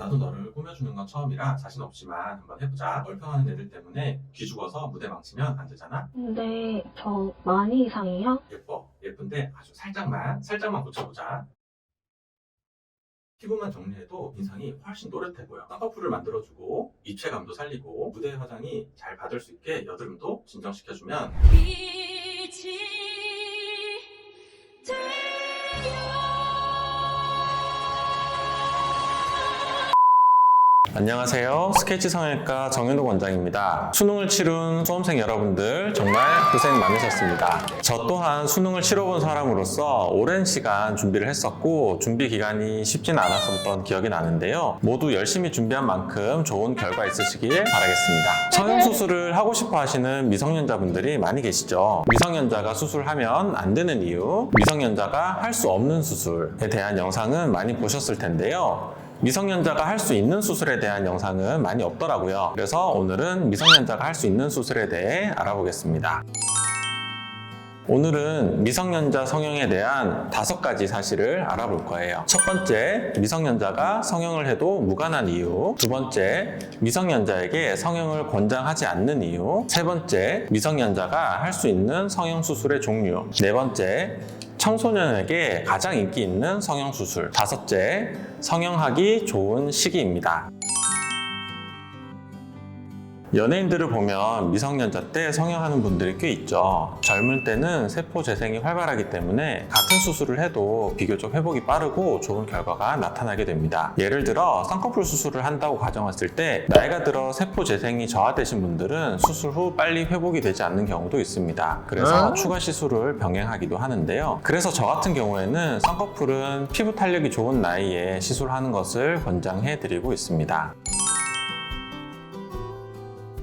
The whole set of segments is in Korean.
나도 너를 꾸며주는 건 처음이라 자신 없지만 한번 해보자. 얼평하는 애들 때문에 귀 죽어서 무대 망치면 안 되잖아. 근데 저 많이 이상해요? 예뻐. 예쁜데 아주 살짝만, 살짝만 고쳐보자. 피부만 정리해도 인상이 훨씬 또렷해 보여. 쌍꺼풀을 만들어주고 입체감도 살리고 무대 화장이 잘 받을 수 있게 여드름도 진정시켜주면 빛이 되어 안녕하세요. 스케치 성형외과 정현욱 원장입니다. 수능을 치룬 수험생 여러분들 정말 고생 많으셨습니다. 저 또한 수능을 치러본 사람으로서 오랜 시간 준비를 했었고 준비 기간이 쉽지는 않았었던 기억이 나는데요. 모두 열심히 준비한 만큼 좋은 결과 있으시길 바라겠습니다. 성형 수술을 하고 싶어 하시는 미성년자분들이 많이 계시죠. 미성년자가 수술하면 안 되는 이유, 미성년자가 할 수 없는 수술에 대한 영상은 많이 보셨을 텐데요. 미성년자가 할 수 있는 수술에 대한 영상은 많이 없더라고요. 그래서 오늘은 미성년자가 할 수 있는 수술에 대해 알아보겠습니다. 오늘은 미성년자 성형에 대한 다섯 가지 사실을 알아볼 거예요. 첫 번째, 미성년자가 성형을 해도 무관한 이유. 두 번째, 미성년자에게 성형을 권장하지 않는 이유. 세 번째, 미성년자가 할 수 있는 성형 수술의 종류. 네 번째, 청소년에게 가장 인기 있는 성형 수술. 다섯째, 성형하기 좋은 시기입니다. 연예인들을 보면 미성년자 때 성형하는 분들이 꽤 있죠. 젊을 때는 세포 재생이 활발하기 때문에 같은 수술을 해도 비교적 회복이 빠르고 좋은 결과가 나타나게 됩니다. 예를 들어 쌍꺼풀 수술을 한다고 가정했을 때 나이가 들어 세포 재생이 저하되신 분들은 수술 후 빨리 회복이 되지 않는 경우도 있습니다. 그래서 추가 시술을 병행하기도 하는데요. 그래서 저 같은 경우에는 쌍꺼풀은 피부 탄력이 좋은 나이에 시술하는 것을 권장해 드리고 있습니다.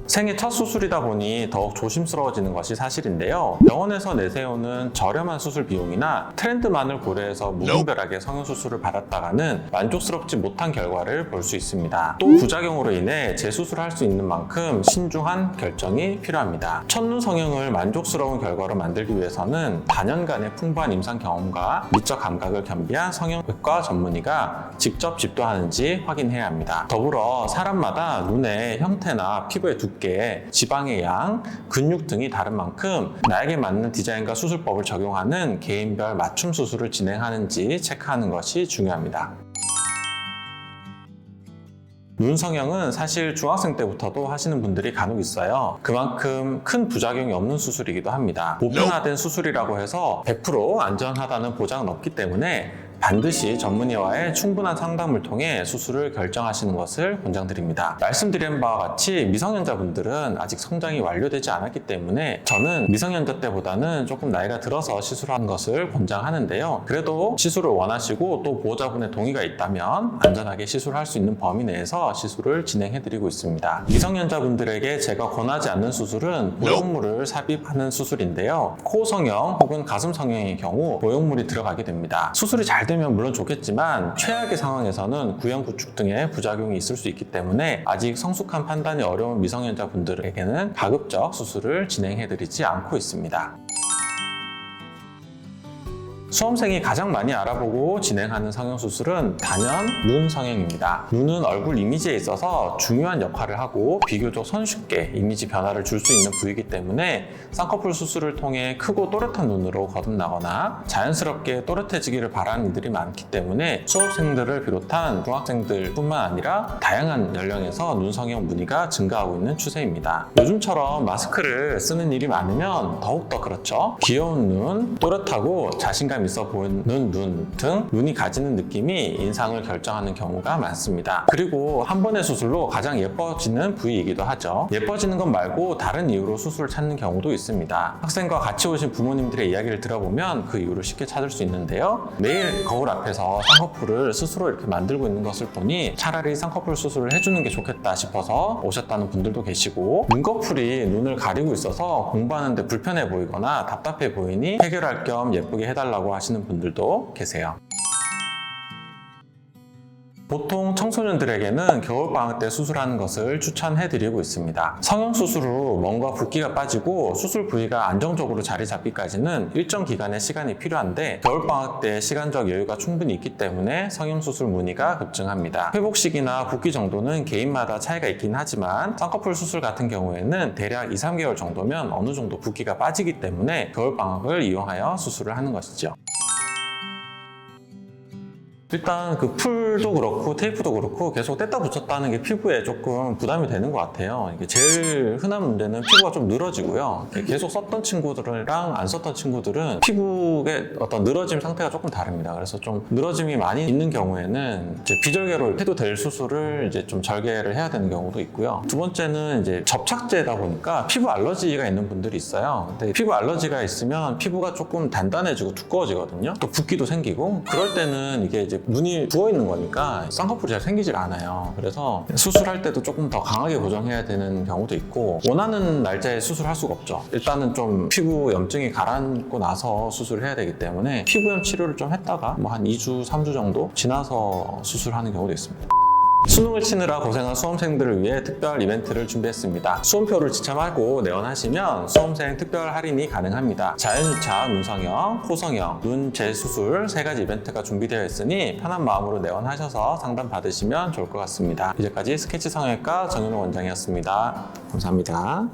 생애 첫 수술이다 보니 더욱 조심스러워지는 것이 사실인데요. 병원에서 내세우는 저렴한 수술 비용이나 트렌드만을 고려해서 무분별하게 성형 수술을 받았다가는 만족스럽지 못한 결과를 볼 수 있습니다. 또 부작용으로 인해 재수술할 수 있는 만큼 신중한 결정이 필요합니다. 첫눈 성형을 만족스러운 결과로 만들기 위해서는 단연간의 풍부한 임상 경험과 미적 감각을 겸비한 성형외과 전문의가 직접 집도하는지 확인해야 합니다. 더불어 사람마다 눈의 형태나 피부의 두께, 지방의 양, 근육 등이 다른 만큼 나에게 맞는 디자인과 수술법을 적용하는 개인별 맞춤 수술을 진행하는지 체크하는 것이 중요합니다. 눈 성형은 사실 중학생 때부터도 하시는 분들이 간혹 있어요. 그만큼 큰 부작용이 없는 수술이기도 합니다. 보편화된 수술이라고 해서 100% 안전하다는 보장은 없기 때문에 반드시 전문의와의 충분한 상담을 통해 수술을 결정하시는 것을 권장드립니다. 말씀드린 바와 같이 미성년자분들은 아직 성장이 완료되지 않았기 때문에 저는 미성년자 때보다는 조금 나이가 들어서 시술하는 것을 권장하는데요. 그래도 시술을 원하시고 또 보호자분의 동의가 있다면 안전하게 시술할 수 있는 범위 내에서 시술을 진행해드리고 있습니다. 미성년자분들에게 제가 권하지 않는 수술은 보형물을 삽입하는 수술인데요. 코 성형 혹은 가슴 성형의 경우 보형물이 들어가게 됩니다. 수술이 잘 되면 물론 좋겠지만 최악의 상황에서는 구형 구축 등의 부작용이 있을 수 있기 때문에 아직 성숙한 판단이 어려운 미성년자분들에게는 가급적 수술을 진행해드리지 않고 있습니다. 수험생이 가장 많이 알아보고 진행하는 성형수술은 단연 눈 성형입니다. 눈은 얼굴 이미지에 있어서 중요한 역할을 하고 비교적 손쉽게 이미지 변화를 줄 수 있는 부위이기 때문에 쌍꺼풀 수술을 통해 크고 또렷한 눈으로 거듭나거나 자연스럽게 또렷해지기를 바라는 이들이 많기 때문에 수험생들을 비롯한 중학생들뿐만 아니라 다양한 연령에서 눈 성형 문의가 증가하고 있는 추세입니다. 요즘처럼 마스크를 쓰는 일이 많으면 더욱더 그렇죠. 귀여운 눈, 또렷하고 자신감 있어 보이는 눈 등 눈이 가지는 느낌이 인상을 결정하는 경우가 많습니다. 그리고 한 번의 수술로 가장 예뻐지는 부위이기도 하죠. 예뻐지는 것 말고 다른 이유로 수술을 찾는 경우도 있습니다. 학생과 같이 오신 부모님들의 이야기를 들어보면 그 이유를 쉽게 찾을 수 있는데요. 매일 거울 앞에서 쌍꺼풀을 스스로 이렇게 만들고 있는 것을 보니 차라리 쌍꺼풀 수술을 해주는 게 좋겠다 싶어서 오셨다는 분들도 계시고 눈꺼풀이 눈을 가리고 있어서 공부하는데 불편해 보이거나 답답해 보이니 해결할 겸 예쁘게 해달라고 하시는 분들도 계세요. 보통 청소년들에게는 겨울방학 때 수술하는 것을 추천해드리고 있습니다. 성형수술 후 뭔가 붓기가 빠지고 수술 부위가 안정적으로 자리 잡기까지는 일정 기간의 시간이 필요한데 겨울방학 때 시간적 여유가 충분히 있기 때문에 성형수술 문의가 급증합니다. 회복 시기나 붓기 정도는 개인마다 차이가 있긴 하지만 쌍꺼풀 수술 같은 경우에는 대략 2, 3개월 정도면 어느 정도 붓기가 빠지기 때문에 겨울방학을 이용하여 수술을 하는 것이죠. 일단 그 풀도 그렇고 테이프도 그렇고 계속 뗐다 붙였다는 게 피부에 조금 부담이 되는 것 같아요. 이게 제일 흔한 문제는 피부가 좀 늘어지고요. 계속 썼던 친구들이랑 안 썼던 친구들은 피부의 어떤 늘어짐 상태가 조금 다릅니다. 그래서 좀 늘어짐이 많이 있는 경우에는 이제 비절개로 해도 될 수술을 이제 좀 절개를 해야 되는 경우도 있고요. 두 번째는 이제 접착제다 보니까 피부 알러지가 있는 분들이 있어요. 근데 피부 알러지가 있으면 피부가 조금 단단해지고 두꺼워지거든요. 또 붓기도 생기고 그럴 때는 이게 이제 눈이 부어 있는 거니까 쌍꺼풀이 잘 생기질 않아요. 그래서 수술할 때도 조금 더 강하게 고정해야 되는 경우도 있고 원하는 날짜에 수술할 수가 없죠. 일단은 좀 피부 염증이 가라앉고 나서 수술을 해야 되기 때문에 피부염 치료를 좀 했다가 뭐 한 2주, 3주 정도 지나서 수술하는 경우도 있습니다. 수능을 치느라 고생한 수험생들을 위해 특별 이벤트를 준비했습니다. 수험표를 지참하고 내원하시면 수험생 특별 할인이 가능합니다. 자연유착 눈성형, 코성형, 눈 재수술 세 가지 이벤트가 준비되어 있으니 편한 마음으로 내원하셔서 상담 받으시면 좋을 것 같습니다. 이제까지 스케치 성형외과 정윤호 원장이었습니다. 감사합니다.